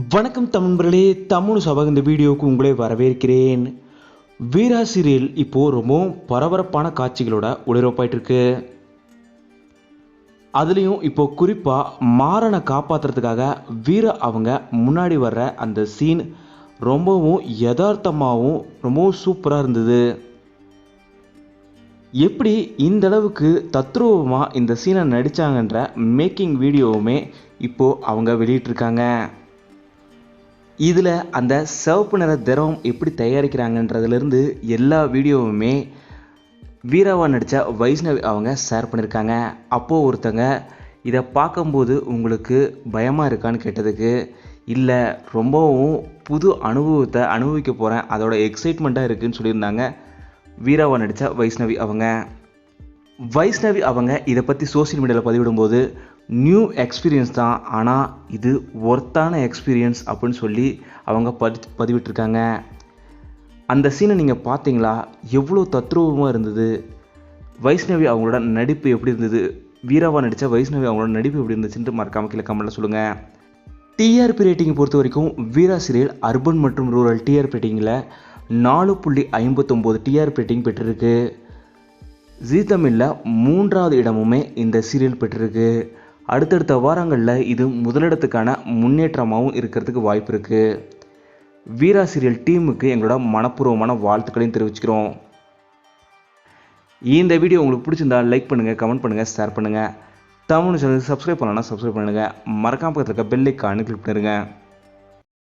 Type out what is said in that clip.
வணக்கம் தமிழர்களே தமிழ் சபக இந்த வீடியோவுக்கு உங்களே வரவேற்கிறேன். வீரா சீரியல் இப்போ ரொம்பவும் பரபரப்பான காட்சிகளோட ஒளிரப்பாயிட்டிருக்கு. அதுலேயும் இப்போ குறிப்பாக மாறனை காப்பாற்றுறதுக்காக வீரா அவங்க முன்னாடி வர்ற அந்த சீன் ரொம்பவும் யதார்த்தமாகவும் ரொம்பவும் சூப்பராக இருந்தது. எப்படி இந்த அளவுக்கு தத்ரூபமாக இந்த சீனை நடித்தாங்கன்ற மேக்கிங் வீடியோவுமே இப்போது அவங்க வெளியிட்டிருக்காங்க. இதில் அந்த சிவப்பு நிற திரவம் எப்படி தயாரிக்கிறாங்கன்றதுலேருந்து எல்லா வீடியோவுமே வீராவா நடித்த வைஷ்ணவி அவங்க ஷேர் பண்ணியிருக்காங்க அப்போது ஒருத்தங்க இதை பார்க்கும்போது உங்களுக்கு பயமாக இருக்கான்னு கேட்டதுக்கு இல்லை ரொம்பவும் புது அனுபவத்தை அனுபவிக்க போகிறேன் அதோட எக்ஸைட்மெண்ட்டாக இருக்குதுன்னு சொல்லியிருந்தாங்க வீராவா நடித்த வைஷ்ணவி அவங்க. வைஷ்ணவி அவங்க இதை பற்றி சோஷியல் மீடியாவில் பதிவிடும்போது நியூ எக்ஸ்பீரியன்ஸ் தான் ஆனால் இது ஒர்த்தான எக்ஸ்பீரியன்ஸ் அப்படின்னு சொல்லி அவங்க பதி பதிவிட்டிருக்காங்க. அந்த சீனை நீங்கள் பார்த்தீங்களா? எவ்வளோ தத்ரூபமாக இருந்தது? வைஷ்ணவி அவங்களோட நடிப்பு எப்படி இருந்தது? வீராவா நடித்த வைஷ்ணவி அவங்களோட நடிப்பு எப்படி இருந்துச்சுன்ட்டு மறக்காம கீழே கமெண்ட்டில் சொல்லுங்கள் டிஆர்பி ரேட்டிங் பொறுத்த வரைக்கும் வீரா சீரியல் அர்பன் மற்றும் ரூரல் டிஆர்பி ரேட்டிங்கில் நாலு புள்ளி ஐம்பத்தொம்போது டிஆர்பி ரேட்டிங் பெற்றிருக்கு. ஜீ தமிழில் மூன்றாவது இடமுமே இந்த சீரியல் பெற்றிருக்கு. அடுத்தடுத்த வாரங்களில் இது முதலிடத்துக்கான முன்னேற்றமாகவும் இருக்கிறதுக்கு வாய்ப்பு இருக்குது வீரா சீரியல் டீமுக்கு எங்களோட மனப்பூர்வமான வாழ்த்துக்களையும் தெரிவிச்சுக்கிறோம். இந்த வீடியோ உங்களுக்கு பிடிச்சிருந்தா லைக் பண்ணுங்கள் கமெண்ட் பண்ணுங்கள் ஷேர் பண்ணுங்கள் தமிழ் சேனலுக்கு சப்ஸ்கிரைப் பண்ணலன்னா சப்ஸ்கிரைப் பண்ணுங்கள் மறக்காம பக்கத்தில் இருக்க பெல்லைக்கானு கிளிக் பண்ணிருங்க.